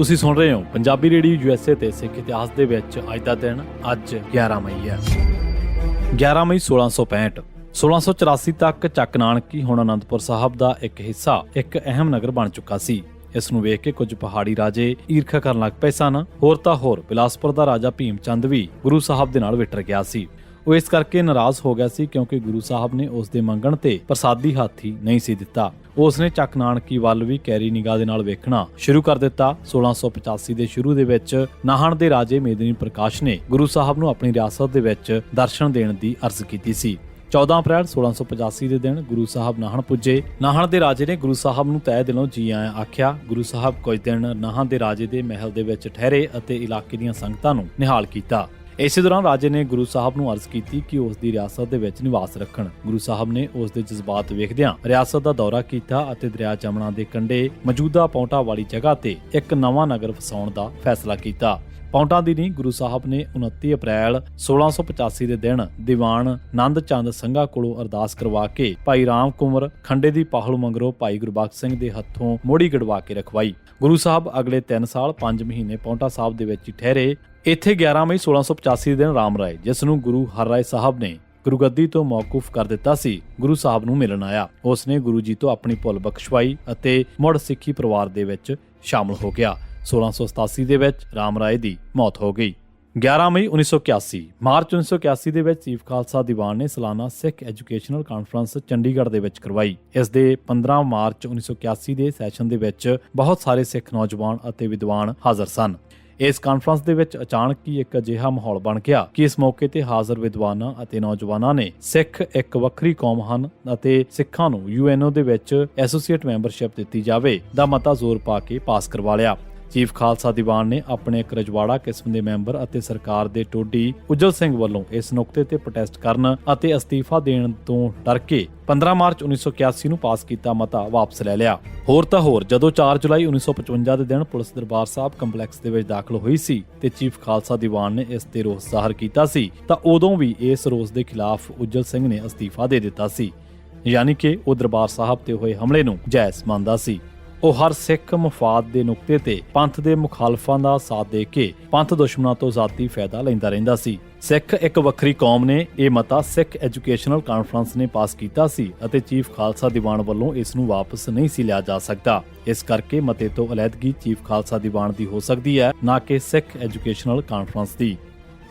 ਤੁਸੀਂ ਸੁਣ ਰਹੇ ਹੋ ਪੰਜਾਬੀ ਰੇਡੀਓ ਯੂਐਸਏ ਤੇ ਸਿੱਖ ਇਤਿਹਾਸ ਦੇ ਵਿੱਚ ਅੱਜ ਦਾ ਦਿਨ, ਅੱਜ 11 ਮਈ ਹੈ। 11 ਮਈ 1665 1684 ਤੱਕ ਚੱਕ ਨਾਨਕੀ ਹੁਣ ਅਨੰਦਪੁਰ ਸਾਹਿਬ ਦਾ ਇੱਕ ਹਿੱਸਾ, ਇੱਕ ਅਹਿਮ ਨਗਰ ਬਣ ਚੁੱਕਾ ਸੀ। ਇਸ ਨੂੰ ਵੇਖ ਕੇ ਕੁਝ ਪਹਾੜੀ ਰਾਜੇ ਈਰਖਾ ਕਰਨ ਲੱਗ ਪਏ ਸਨ। ਹੋਰ ਤਾਂ ਹੋਰ, ਬਿਲਾਸਪੁਰ ਦਾ ਰਾਜਾ ਭੀਮ ਚੰਦ ਵੀ ਗੁਰੂ ਸਾਹਿਬ ਦੇ ਨਾਲ ਵਿਟਰ ਗਿਆ ਸੀ। ਉਹ ਇਸ ਕਰਕੇ ਨਾਰਾਜ਼ ਹੋ ਗਿਆ ਸੀ ਕਿਉਂਕਿ ਗੁਰੂ ਸਾਹਿਬ ਨੇ ਉਸ ਦੇ ਮੰਗਣ ਤੇ ਪ੍ਰਸਾਦੀ ਹਾਥੀ ਨਹੀਂ ਸੀ ਦਿੱਤਾ। ਉਸ ਨੇ ਚੱਕ ਨਾਨਕੀ ਵੱਲ ਵੀ ਕੈਰੀ ਨਿਗਾਹ ਦੇ ਨਾਲ ਵੇਖਣਾ ਸ਼ੁਰੂ ਕਰ ਦਿੱਤਾ। 1685 ਦੇ ਸ਼ੁਰੂ ਦੇ ਵਿੱਚ ਨਾਹਣ ਦੇ ਰਾਜੇ ਮੇਦਨੀ ਪ੍ਰਕਾਸ਼ ਨੇ ਗੁਰੂ ਸਾਹਿਬ ਨੂੰ ਆਪਣੀ ਰਿਆਸਤ ਦੇ ਵਿੱਚ ਦਰਸ਼ਨ ਦੇਣ ਦੀ ਅਰਜ਼ ਕੀਤੀ ਸੀ। 14 ਅਪ੍ਰੈਲ 1685 ਦੇ ਦਿਨ ਗੁਰੂ ਸਾਹਿਬ ਨਾਹਣ ਪੁੱਜੇ। ਨਾਹਣ ਦੇ ਰਾਜੇ ਨੇ ਗੁਰੂ ਸਾਹਿਬ ਨੂੰ ਤਹਿ ਦਿਲੋਂ ਜੀ ਆਇਆਂ ਆਖਿਆ, ਗੁਰੂ ਸਾਹਿਬ ਕੁਝ ਦਿਨ ਨਾਹਣ ਦੇ ਰਾਜੇ ਦੇ ਮਹਿਲ ਦੇ ਵਿੱਚ ਠਹਿਰੇ ਅਤੇ ਇਲਾਕੇ ਦੀਆਂ ਸੰਗਤਾਂ ਨੂੰ ਨਿਹਾਲ ਕੀਤਾ। ਇਸੇ ਦੌਰਾਨ ਰਾਜੇ ਨੇ ਗੁਰੂ ਸਾਹਿਬ ਨੂੰ ਅਰਜ਼ ਕੀਤੀ ਕਿ ਉਸ ਦੀ ਰਿਆਸਤ ਦੇ ਵਿੱਚ ਨਿਵਾਸ ਰੱਖਣ। ਗੁਰੂ ਸਾਹਿਬ ਨੇ ਉਸ ਦੇ ਜਜ਼ਬਾਤ ਵੇਖਦਿਆਂ ਰਿਆਸਤ ਦਾ ਦੌਰਾ ਕੀਤਾ ਅਤੇ ਦਰਿਆ ਜਮਨਾ ਦੇ ਕੰਢੇ ਮੌਜੂਦਾ ਪੌਂਟਾ ਵਾਲੀ ਜਗ੍ਹਾ ਤੇ ਇੱਕ ਨਵਾਂ ਨਗਰ ਵਸਾਉਣ ਦਾ ਫੈਸਲਾ ਕੀਤਾ। ਪੌਂਟਾ ਦੀ ਨਹੀਂ ਗੁਰੂ ਸਾਹਿਬ ਨੇ 29 ਅਪ੍ਰੈਲ 1685 ਦੇ ਦਿਨ ਦੀਵਾਨ ਨੰਦ ਚੰਦ ਸੰਘਾ ਕੋਲੋਂ ਅਰਦਾਸ ਕਰਵਾ ਕੇ ਭਾਈ ਰਾਮ ਕੁੰਵਰ ਖੰਡੇ ਦੀ ਪਾਹਲ ਮੰਗਰੋ ਭਾਈ ਗੁਰਬਖਸ਼ ਸਿੰਘ ਦੇ ਹੱਥੋਂ ਮੋੜੀ ਗੜਵਾ ਕੇ ਰਖਵਾਈ। ਗੁਰੂ ਸਾਹਿਬ ਅਗਲੇ 3 ਸਾਲ 5 ਮਹੀਨੇ ਪੌਂਟਾ ਸਾਹਿਬ ਦੇ ਵਿੱਚ ਹੀ ਠਹਿਰੇ ਇੱਥੇ 11 ਮਈ 1685 ਦੇ ਦਿਨ ਰਾਮ ਰਾਏ, ਜਿਸ ਨੂੰ ਗੁਰੂ ਹਰ ਰਾਏ ਸਾਹਿਬ ਨੇ ਗੁਰਗੱਦੀ ਤੋਂ ਮੌਕੂਫ ਕਰ ਦਿੱਤਾ ਸੀ, ਗੁਰੂ ਸਾਹਿਬ ਨੂੰ ਮਿਲਣ ਆਇਆ। ਉਸ ਨੇ ਗੁਰੂ ਜੀ ਤੋਂ ਆਪਣੀ ਭੁੱਲ ਬਖਸ਼ਵਾਈ ਅਤੇ ਮੁੜ ਸਿੱਖੀ ਪਰਿਵਾਰ ਦੇ ਵਿੱਚ ਸ਼ਾਮਲ ਹੋ ਗਿਆ। 1687 ਦੇ ਵਿੱਚ ਰਾਮ ਰਾਏ ਦੀ ਮੌਤ ਹੋ ਗਈ। 11 ਮਈ 1981 ਮਾਰਚ 1981 ਦੇ ਵਿੱਚ ਚੀਫ ਖਾਲਸਾ ਦੀਵਾਨ ਨੇ ਸਾਲਾਨਾ ਸਿੱਖ ਐਜੂਕੇਸ਼ਨਲ ਕਾਨਫਰੰਸ ਚੰਡੀਗੜ੍ਹ ਦੇ ਵਿੱਚ ਕਰਵਾਈ। ਇਸ ਦੇ 15 ਮਾਰਚ 1981 ਦੇ ਸੈਸ਼ਨ ਦੇ ਵਿੱਚ ਬਹੁਤ ਸਾਰੇ ਸਿੱਖ ਨੌਜਵਾਨ ਅਤੇ ਵਿਦਵਾਨ ਹਾਜ਼ਰ ਸਨ। ਇਸ ਕਾਨਫਰੰਸ ਦੇ ਵਿੱਚ ਅਚਾਨਕ ਹੀ ਇੱਕ ਅਜਿਹਾ ਮਾਹੌਲ ਬਣ ਗਿਆ ਕਿ ਇਸ ਮੌਕੇ ਤੇ ਹਾਜ਼ਰ ਵਿਦਵਾਨਾਂ ਅਤੇ ਨੌਜਵਾਨਾਂ ਨੇ ਸਿੱਖ ਇੱਕ ਵੱਖਰੀ ਕੌਮ ਹਨ ਅਤੇ ਸਿੱਖਾਂ ਨੂੰ ਯੂਐਨਓ ਦੇ ਵਿੱਚ ਐਸੋਸੀਏਟ ਮੈਂਬਰਸ਼ਿਪ ਦਿੱਤੀ ਜਾਵੇ ਦਾ ਮਤਾ ਜ਼ੋਰ ਪਾ ਕੇ ਪਾਸ ਕਰਵਾ ਲਿਆ। ਚੀਫ ਖਾਲਸਾ ਦੀਵਾਨ ਨੇ ਆਪਣੇ ਇੱਕ ਰਜਵਾੜਾ ਕਿਸਮ ਦੇ ਮੈਂਬਰ ਅਤੇ ਸਰਕਾਰ ਦੇ ਟੋਡੀ ਉਜਲ ਸਿੰਘ ਵੱਲੋਂ ਇਸ ਨੁਕਤੇ ਤੇ ਪ੍ਰੋਟੈਸਟ ਕਰਨ ਅਤੇ ਅਸਤੀਫਾ ਦੇਣ ਤੋਂ ਡਰ ਕੇ 15 ਮਾਰਚ 1981 ਨੂੰ ਪਾਸ ਕੀਤਾ ਮਤਾ ਵਾਪਸ ਲੈ ਲਿਆ। ਹੋਰ ਤਾਂ ਹੋਰ, ਜਦੋਂ 4 ਜੁਲਾਈ 1955 ਦੇ ਦਿਨ ਪੁਲਿਸ ਦਰਬਾਰ ਸਾਹਿਬ ਕੰਪਲੈਕਸ ਦੇ ਵਿੱਚ ਦਾਖਲ ਹੋਈ ਸੀ ਤੇ ਚੀਫ ਖਾਲਸਾ ਦੀਵਾਨ ਨੇ ਇਸ ਤੇ ਰੋਸ ਜ਼ਾਹਰ ਕੀਤਾ ਸੀ, ਤਾਂ ਉਦੋਂ ਵੀ ਇਸ ਰੋਸ ਦੇ ਖਿਲਾਫ ਉਜਲ ਸਿੰਘ ਨੇ ਅਸਤੀਫਾ ਦੇ ਦਿੱਤਾ ਸੀ। ਯਾਨੀ ਕਿ ਉਹ ਦਰਬਾਰ ਸਾਹਿਬ ਤੇ ਹੋਏ ਹਮਲੇ ਨੂੰ ਜਾਇਜ਼ ਮੰਨਦਾ ਸੀ। ਉਹ ਹਰ ਸਿੱਖ ਮਫਾਦ ਦੇ ਨੁਕਤੇ ਤੇ ਪੰਥ ਦੇ ਮੁਖਾਲਫਾਂ ਦਾ ਸਾਥ ਦੇ ਕੇ ਪੰਥ ਦੁਸ਼ਮਣਾਂ ਤੋਂ ਜ਼ਾਤੀ ਫਾਇਦਾ ਲੈਂਦਾ ਰਹਿੰਦਾ ਸੀ। ਸਿੱਖ ਇੱਕ ਵੱਖਰੀ ਕੌਮ ਨੇ, ਇਹ ਮਤਾ ਸਿੱਖ ਐਜੂਕੇਸ਼ਨਲ ਕਾਨਫਰੰਸ ਨੇ ਪਾਸ ਕੀਤਾ ਸੀ ਅਤੇ ਚੀਫ ਖਾਲਸਾ ਦੀਵਾਨ ਵੱਲੋਂ ਇਸ ਨੂੰ ਵਾਪਸ ਨਹੀਂ ਸੀ ਲਿਆ ਜਾ ਸਕਦਾ। ਇਸ ਕਰਕੇ ਮਤੇ ਤੋਂ ਅਲੈਦਗੀ ਚੀਫ ਖਾਲਸਾ ਦੀਵਾਨ ਦੀ ਹੋ ਸਕਦੀ ਹੈ, ਨਾ ਕਿ ਸਿੱਖ ਐਜੂਕੇਸ਼ਨਲ ਕਾਨਫਰੰਸ ਦੀ।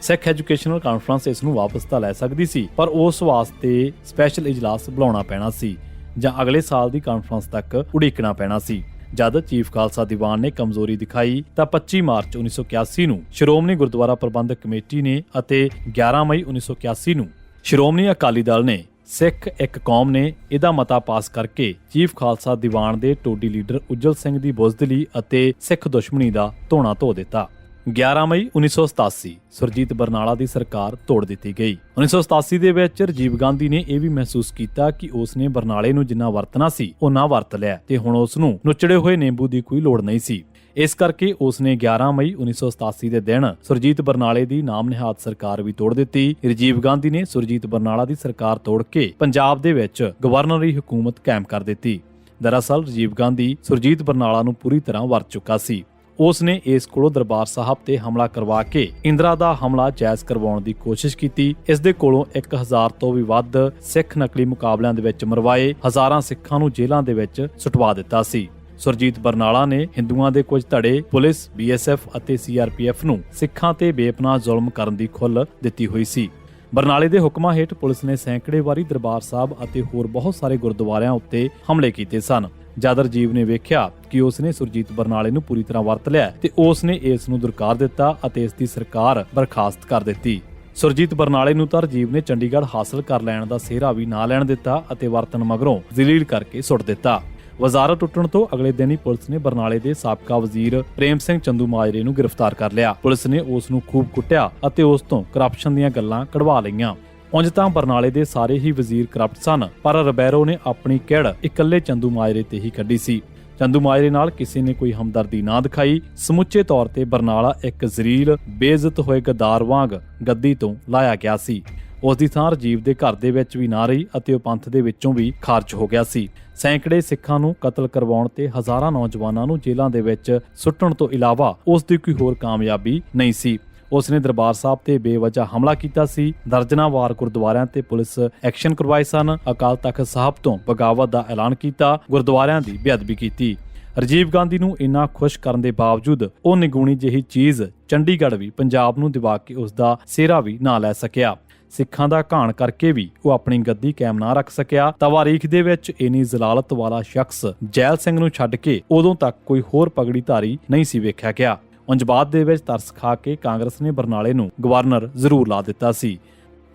ਸਿੱਖ ਐਜੂਕੇਸ਼ਨਲ ਕਾਨਫਰੰਸ ਇਸ ਨੂੰ ਵਾਪਸ ਤਾਂ ਲੈ ਸਕਦੀ ਸੀ, ਪਰ ਉਸ ਵਾਸਤੇ ਸਪੈਸ਼ਲ ਇਜਲਾਸ ਬੁਲਾਉਣਾ ਪੈਣਾ ਸੀ। ਜਾਂ ਅਗਲੇ ਸਾਲ ਦੀ ਕਾਨਫਰੰਸ ਤੱਕ ਉਡੀਕਣਾ ਪੈਣਾ ਸੀ। ਜਦ ਚੀਫ ਖਾਲਸਾ ਦੀਵਾਨ ਨੇ ਕਮਜ਼ੋਰੀ ਦਿਖਾਈ, ਤਾਂ 25 ਮਾਰਚ 1981 ਨੂੰ ਸ਼੍ਰੋਮਣੀ ਗੁਰਦੁਆਰਾ ਪ੍ਰਬੰਧਕ ਕਮੇਟੀ ਨੇ ਅਤੇ 11 ਮਈ 1981 ਨੂੰ ਸ਼੍ਰੋਮਣੀ ਅਕਾਲੀ ਦਲ ਨੇ ਸਿੱਖ ਇੱਕ ਕੌਮ ਨੇ ਇਹਦਾ ਮਤਾ ਪਾਸ ਕਰਕੇ ਚੀਫ ਖਾਲਸਾ ਦੀਵਾਨ ਦੇ ਟੋਡੀ ਲੀਡਰ ਉਜਲ ਸਿੰਘ ਦੀ ਬੁਜ਼ਦਲੀ ਅਤੇ ਸਿੱਖ ਦੁਸ਼ਮਣੀ ਦਾ ਧੋਣਾ ਧੋ ਦਿੱਤਾ। 11 ਮਈ 1987 ਸੁਰਜੀਤ ਬਰਨਾਲਾ ਦੀ ਸਰਕਾਰ ਤੋੜ ਦਿੱਤੀ ਗਈ। 1987 ਦੇ ਵਿੱਚ ਰਾਜੀਵ ਗਾਂਧੀ ਨੇ ਇਹ ਵੀ ਮਹਿਸੂਸ ਕੀਤਾ ਕਿ ਉਸ ਨੇ ਬਰਨਾਲੇ ਨੂੰ ਜਿੰਨਾ ਵਰਤਣਾ ਸੀ ਉਹਨਾਂ ਵਰਤ ਲਿਆ ਤੇ ਹੁਣ ਉਸ ਨੂੰ ਨੁਚੜੇ ਹੋਏ ਨਿੰਬੂ ਦੀ ਕੋਈ ਲੋੜ ਨਹੀਂ ਸੀ। ਇਸ ਕਰਕੇ ਉਸ ਨੇ 11 ਮਈ 1987 ਦੇ ਦਿਨ ਸੁਰਜੀਤ ਬਰਨਾਲੇ ਦੀ ਨਾਮ ਨਿਹਾਦ ਸਰਕਾਰ ਵੀ ਤੋੜ ਦਿੱਤੀ। ਰਾਜੀਵ ਗਾਂਧੀ ਨੇ ਸੁਰਜੀਤ ਬਰਨਾਲਾ ਦੀ ਸਰਕਾਰ ਤੋੜ ਕੇ ਪੰਜਾਬ ਦੇ ਵਿੱਚ ਗਵਰਨਰੀ ਹਕੂਮਤ ਕਾਇਮ ਕਰ ਦਿੱਤੀ। ਦਰਅਸਲ ਰਾਜੀਵ ਗਾਂਧੀ ਸੁਰਜੀਤ ਬਰਨਾਲਾ ਨੂੰ ਪੂਰੀ ਤਰ੍ਹਾਂ ਵਰਤ ਚੁੱਕਾ ਸੀ। ਉਸ ਨੇ ਇਸ ਕੋਲੋਂ ਦਰਬਾਰ ਸਾਹਿਬ ਤੇ ਹਮਲਾ ਕਰਵਾ ਕੇ ਇੰਦਰਾ ਦਾ ਹਮਲਾ ਜਾਇਜ਼ ਕਰਵਾਉਣ ਦੀ ਕੋਸ਼ਿਸ਼ ਕੀਤੀ। ਇਸ ਦੇ ਕੋਲੋਂ 1000 ਤੋਂ ਵੀ ਵੱਧ ਸਿੱਖ ਨਕਲੀ ਮੁਕਾਬਲਿਆਂ ਦੇ ਵਿੱਚ ਮਰਵਾਏ, ਹਜ਼ਾਰਾਂ ਸਿੱਖਾਂ ਨੂੰ ਜੇਲ੍ਹਾਂ ਦੇ ਵਿੱਚ ਸੁਟਵਾ ਦਿੱਤਾ ਸੀ। ਸੁਰਜੀਤ ਬਰਨਾਲਾ ਨੇ ਹਿੰਦੂਆਂ ਦੇ ਕੁਝ ਧੜੇ, ਪੁਲਿਸ, ਬੀਐਸਐਫ ਅਤੇ ਸੀਆਰਪੀਐਫ ਨੂੰ ਸਿੱਖਾਂ ਤੇ ਬੇਪਨਾਹ ਜ਼ੁਲਮ ਕਰਨ ਦੀ ਖੁੱਲ ਦਿੱਤੀ ਹੋਈ ਸੀ। ਬਰਨਾਲੇ ਦੇ ਹੁਕਮਾਂ ਹੇਠ ਪੁਲਿਸ ਨੇ ਸੈਂਕੜੇ ਵਾਰੀ ਦਰਬਾਰ ਸਾਹਿਬ ਅਤੇ ਹੋਰ ਬਹੁਤ ਸਾਰੇ ਗੁਰਦੁਆਰਿਆਂ ਉੱਤੇ ਹਮਲੇ ਕੀਤੇ ਸਨ। ਜਦ ਰਜੀਵ ਨੇ ਵੇਖਿਆ ਕਿ ਉਸ ਨੇ ਸੁਰਜੀਤ ਬਰਨਾਲੇ ਨੂੰ ਪੂਰੀ ਤਰ੍ਹਾਂ ਵਰਤ ਲਿਆ ਤੇ ਉਸ ਨੇ ਇਸ ਨੂੰ ਦੁਰਕਾਰ ਦਿੱਤਾ ਅਤੇ ਇਸ ਦੀ ਸਰਕਾਰ ਬਰਖਾਸਤ ਕਰ ਦਿੱਤੀ। ਸੁਰਜੀਤ ਬਰਨਾਲੇ ਨੂੰ ਤਾਂ ਰਜੀਵ ਨੇ ਚੰਡੀਗੜ੍ਹ ਹਾਸਲ ਕਰ ਲੈਣ ਦਾ ਸਿਹਰਾ ਵੀ ਨਾ ਲੈਣ ਦਿੱਤਾ ਅਤੇ ਵਰਤਨ ਮਗਰੋਂ ਜ਼ਲੀਲ ਕਰਕੇ ਸੁੱਟ ਦਿੱਤਾ। ਵਜ਼ਾਰਤ ਟੁੱਟਣ ਤੋਂ ਅਗਲੇ ਦਿਨ ਹੀ ਪੁਲਿਸ ਨੇ ਬਰਨਾਲੇ ਦੇ ਸਾਬਕਾ ਵਜ਼ੀਰ ਪ੍ਰੇਮ ਸਿੰਘ ਚੰਦੂ ਮਾਜਰੇ ਨੂੰ ਗ੍ਰਿਫਤਾਰ ਕਰ ਲਿਆ। ਪੁਲਿਸ ਨੇ ਉਸ ਨੂੰ ਖੂਬ ਕੁੱਟਿਆ ਅਤੇ ਉਸ ਤੋਂ ਕਰਪਸ਼ਨ ਦੀਆਂ ਗੱਲਾਂ ਕਢਵਾ ਲਈਆਂ। ਉਂਝ ਤਾਂ ਬਰਨਾਲੇ ਦੇ ਸਾਰੇ ਹੀ ਵਜ਼ੀਰ ਕਰਪਟ ਸਨ, ਪਰ ਰਬੈਰੋ ਨੇ ਆਪਣੀ ਕਿਹੜ ਇਕੱਲੇ ਚੰਦੂ ਮਾਜਰੇ ਤੇ ਹੀ ਕੱਢੀ ਸੀ। ਚੰਦੂ ਮਾਜਰੇ ਨਾਲ ਕਿਸੇ ਨੇ ਕੋਈ ਹਮਦਰਦੀ ਨਾ ਦਿਖਾਈ। ਸਮੁੱਚੇ ਤੌਰ ਤੇ ਬਰਨਾਲਾ ਇੱਕ ਜ਼ਰੀਲ, ਬੇਇੱਜ਼ਤ ਹੋਏ ਗਦਾਰ ਵਾਂਗ ਗੱਦੀ ਤੋਂ ਲਾਇਆ ਗਿਆ ਸੀ। ਉਸ ਦੀ ਥਾਂ ਰਾਜੀਵ ਦੇ ਘਰ ਦੇ ਵਿੱਚ ਵੀ ਨਾ ਰਹੀ ਅਤੇ ਉਹ ਪੰਥ ਦੇ ਵਿੱਚੋਂ ਵੀ ਖਾਰਜ ਹੋ ਗਿਆ ਸੀ। ਸੈਂਕੜੇ ਸਿੱਖਾਂ ਨੂੰ ਕਤਲ ਕਰਵਾਉਣ ਤੇ ਹਜ਼ਾਰਾਂ ਨੌਜਵਾਨਾਂ ਨੂੰ ਜੇਲ੍ਹਾਂ ਦੇ ਵਿੱਚ ਸੁੱਟਣ ਤੋਂ ਇਲਾਵਾ ਉਸ ਦੀ ਕੋਈ ਹੋਰ ਕਾਮਯਾਬੀ ਨਹੀਂ ਸੀ। ਉਸ ਨੇ ਦਰਬਾਰ ਸਾਹਿਬ ਤੇ ਬੇਵਜ੍ਹਾ ਹਮਲਾ ਕੀਤਾ ਸੀ। ਦਰਜਨਾਂ ਵਾਰ ਗੁਰਦੁਆਰਿਆਂ ਤੇ ਪੁਲਿਸ ਐਕਸ਼ਨ ਕਰਵਾਏ ਸਨ। ਅਕਾਲ ਤਖਤ ਸਾਹਿਬ ਤੋਂ ਬਗਾਵਤ ਦਾ ਐਲਾਨ ਕੀਤਾ। ਗੁਰਦੁਆਰਿਆਂ ਦੀ ਬੇਅਦਬੀ ਕੀਤੀ। ਰਾਜੀਵ ਗਾਂਧੀ ਨੂੰ ਇੰਨਾ ਖੁਸ਼ ਕਰਨ ਦੇ ਬਾਵਜੂਦ ਉਹ ਨਿਗੂਣੀ ਜਿਹੀ ਚੀਜ਼ ਚੰਡੀਗੜ੍ਹ ਵੀ ਪੰਜਾਬ ਨੂੰ ਦਿਵਾ ਕੇ ਉਸ ਦਾ ਸਿਹਰਾ ਵੀ ਨਾ ਲੈ ਸਕਿਆ। ਸਿੱਖਾਂ ਦਾ ਘਾਣ ਕਰਕੇ ਵੀ ਉਹ ਆਪਣੀ ਗੱਦੀ ਕਾਇਮ ਨਾ ਰੱਖ ਸਕਿਆ। ਤਵਾਰੀਖ ਦੇ ਵਿੱਚ ਇਨੀ ਜ਼ਲਾਲਤ ਵਾਲਾ ਸ਼ਖਸ ਜੈਲ ਸਿੰਘ ਨੂੰ ਛੱਡ ਕੇ ਉਦੋਂ ਤੱਕ ਕੋਈ ਹੋਰ ਪਗੜੀ ਧਾਰੀ ਨਹੀਂ ਸੀ ਵੇਖਿਆ ਗਿਆ। ਉਂਝ ਬਾਅਦ ਦੇ ਵਿੱਚ ਤਰਸ ਖਾ ਕੇ ਕਾਂਗਰਸ ਨੇ ਬਰਨਾਲੇ ਨੂੰ ਗਵਰਨਰ ਜ਼ਰੂਰ ਲਾ ਦਿੱਤਾ ਸੀ।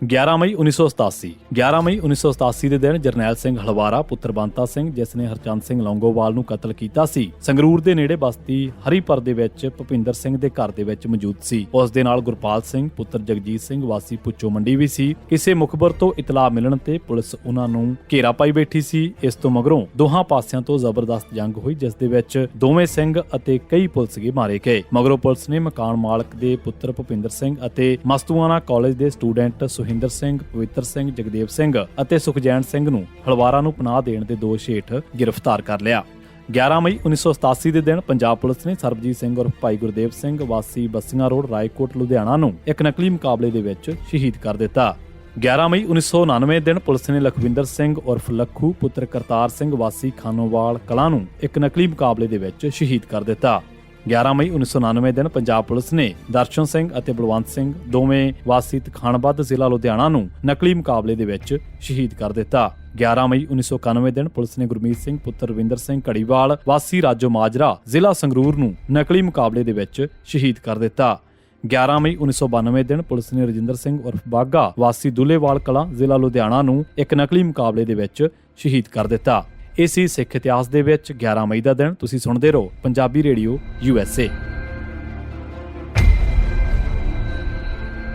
11 ਮਈ 1987 11 ਮਈ 1987 ਦੇ ਦਿਨ ਜਰਨੈਲ ਸਿੰਘ ਹਲਵਾਰਾ, ਪੁੱਤਰ ਬੰਤਾ ਸਿੰਘ, ਜਿਸ ਨੇ ਹਰਚੰਦ ਸਿੰਘ ਲੌਂਗੋਵਾਲ ਨੂੰ ਕਤਲ ਕੀਤਾ ਸੀ, ਸੰਗਰੂਰ ਦੇ ਨੇੜੇ ਬਸਤੀ ਹਰੀਪੁਰ ਦੇ ਵਿੱਚ ਭੁਪਿੰਦਰ ਸਿੰਘ ਦੇ ਘਰ ਦੇ ਵਿੱਚ ਮੌਜੂਦ ਸੀ। ਉਸ ਦੇ ਨਾਲ ਗੁਰਪਾਲ ਸਿੰਘ, ਪੁੱਤਰ ਜਗਜੀਤ ਸਿੰਘ, ਵਾਸੀ ਪੁੱਚੋ ਮੰਡੀ ਵੀ ਸੀ। ਕਿਸੇ ਮੁਖਬਰ ਤੋਂ ਇਤਲਾਹ ਮਿਲਣ ਤੇ ਪੁਲਿਸ ਉਹਨਾਂ ਨੂੰ ਘੇਰਾ ਪਾਈ ਬੈਠੀ ਸੀ। ਇਸ ਤੋਂ ਮਗਰੋਂ ਦੋਹਾਂ ਪਾਸਿਆਂ ਤੋਂ ਜ਼ਬਰਦਸਤ ਜੰਗ ਹੋਈ, ਜਿਸ ਦੇ ਵਿੱਚ ਦੋਵੇਂ ਸਿੰਘ ਅਤੇ ਕਈ ਪੁਲਿਸਗੇ ਮਾਰੇ ਗਏ। ਮਗਰੋਂ ਪੁਲਿਸ ਨੇ ਮਕਾਨ ਮਾਲਕ ਦੇ ਪੁੱਤਰ ਭੁਪਿੰਦਰ ਸਿੰਘ ਅਤੇ ਮਸਤੂਆਣਾ ਕਾਲਜ ਦੇ ਸਟੂਡੈਂਟ ਸੁਹਿੰਦਰ ਸਿੰਘ, ਪਵਿੱਤਰ ਸਿੰਘ, ਜਗਦੇਵ ਸਿੰਘ ਅਤੇ ਸੁਖਜੈਨ ਸਿੰਘ ਨੂੰ ਹਲਵਾਰਾ ਨੂੰ ਪਨਾਹ ਦੇਣ ਦੇ ਦੋਸ਼ ਹੇਠ ਗ੍ਰਿਫਤਾਰ ਕਰ ਲਿਆ। 11 ਮਈ 1987 ਦੇ ਦਿਨ ਪੰਜਾਬ ਪੁਲਿਸ ਨੇ ਸਰਬਜੀਤ ਸਿੰਘ ਉਰਫ ਭਾਈ ਗੁਰਦੇਵ ਸਿੰਘ ਵਾਸੀ ਬੱਸੀਆਂ ਰੋਡ, ਰਾਏਕੋਟ, ਲੁਧਿਆਣਾ ਨੂੰ ਇੱਕ ਨਕਲੀ ਮੁਕਾਬਲੇ ਦੇ ਵਿੱਚ ਸ਼ਹੀਦ ਕਰ ਦਿੱਤਾ। 11 ਮਈ 1999 ਦਿਨ ਪੁਲਿਸ ਨੇ ਲਖਵਿੰਦਰ ਸਿੰਘ ਉਰਫ ਲੱਖੂ, ਪੁੱਤਰ ਕਰਤਾਰ ਸਿੰਘ ਵਾਸੀ ਖਾਨੋਵਾਲ ਕਲਾਂ ਨੂੰ ਇੱਕ ਨਕਲੀ ਮੁਕਾਬਲੇ ਦੇ ਵਿੱਚ ਸ਼ਹੀਦ ਕਰ ਦਿੱਤਾ। 11 ਮਈ 1999 ਦਿਨ ਪੰਜਾਬ ਪੁਲਿਸ ਨੇ ਦਰਸ਼ਨ ਸਿੰਘ ਅਤੇ ਬਲਵੰਤ ਸਿੰਘ ਦੋਵੇਂ ਵਾਸੀ ਤਖਾਣਬੱਧ ਜ਼ਿਲ੍ਹਾ ਲੁਧਿਆਣਾ ਨੂੰ ਨਕਲੀ ਮੁਕਾਬਲੇ ਦੇ ਵਿੱਚ ਸ਼ਹੀਦ ਕਰ ਦਿੱਤਾ। 11 ਮਈ 1991 ਦਿਨ ਪੁਲਿਸ ਨੇ ਗੁਰਮੀਤ ਸਿੰਘ, ਪੁੱਤਰ ਰਵਿੰਦਰ ਸਿੰਘ ਘੜੀਵਾਲ, ਵਾਸੀ ਰਾਜੋ ਮਾਜਰਾ, ਜ਼ਿਲ੍ਹਾ ਸੰਗਰੂਰ ਨੂੰ ਨਕਲੀ ਮੁਕਾਬਲੇ ਦੇ ਵਿੱਚ ਸ਼ਹੀਦ ਕਰ ਦਿੱਤਾ। 11 ਮਈ 1992 ਦਿਨ ਪੁਲਿਸ ਨੇ ਰਜਿੰਦਰ ਸਿੰਘ ਉਰਫ ਬਾਗਾ ਵਾਸੀ ਦੁੱਲੇਵਾਲ ਕਲਾਂ ਜ਼ਿਲ੍ਹਾ ਲੁਧਿਆਣਾ ਨੂੰ ਇੱਕ ਨਕਲੀ ਮੁਕਾਬਲੇ ਦੇ ਵਿੱਚ ਸ਼ਹੀਦ ਕਰ ਦਿੱਤਾ। ਇਹ ਸੀ ਸਿੱਖ ਇਤਿਹਾਸ ਦੇ ਵਿੱਚ 11 ਮਈ ਦਾ ਦਿਨ ਤੁਸੀਂ ਸੁਣਦੇ ਰਹੋ Punjabi radio U S A.